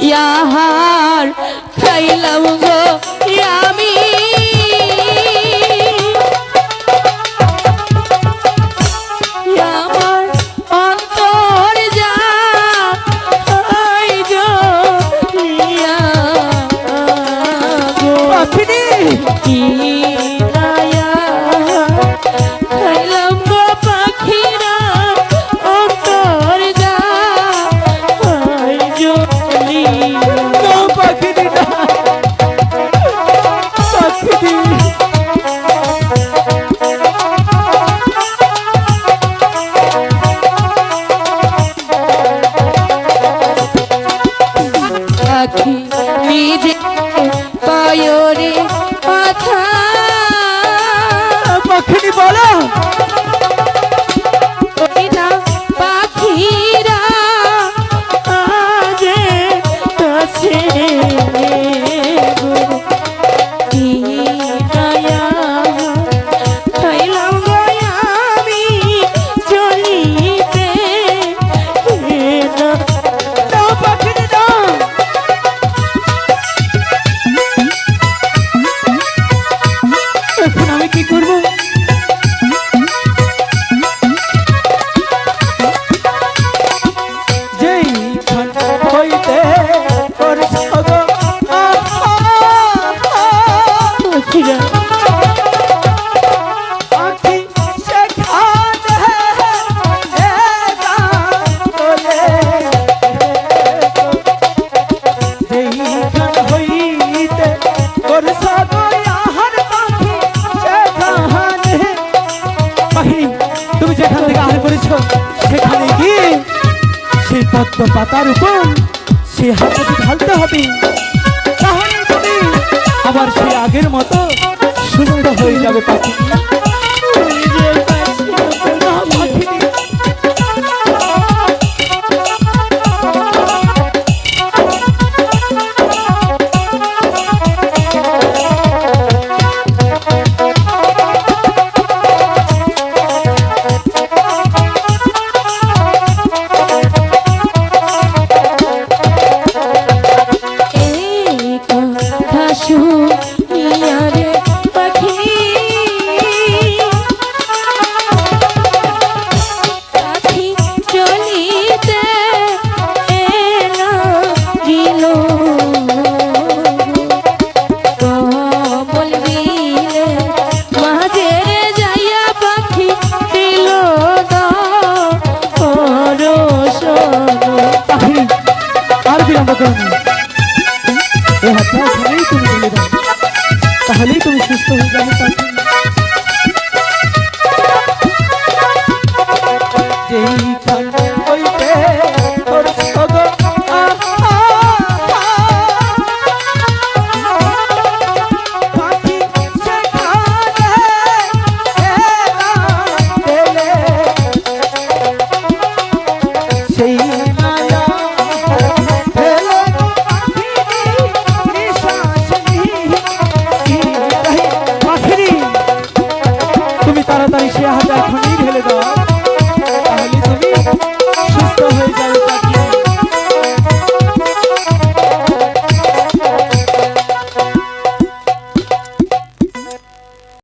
ইয়াহার খাইলাম গো আমি রাখি নিজে পায়রে পাথা পাখিনি বলো। সেখানে গিয়ে পাতার উপর সে হাতটি ঢালতে হবে। তাহলে আবার সেই আগের মতো হয়ে যাবে পাখি। এই হাতিয়ার ছাড়াই তুমি চলে যাবে তাহলেই তুমি সুস্থ হয়ে যাবে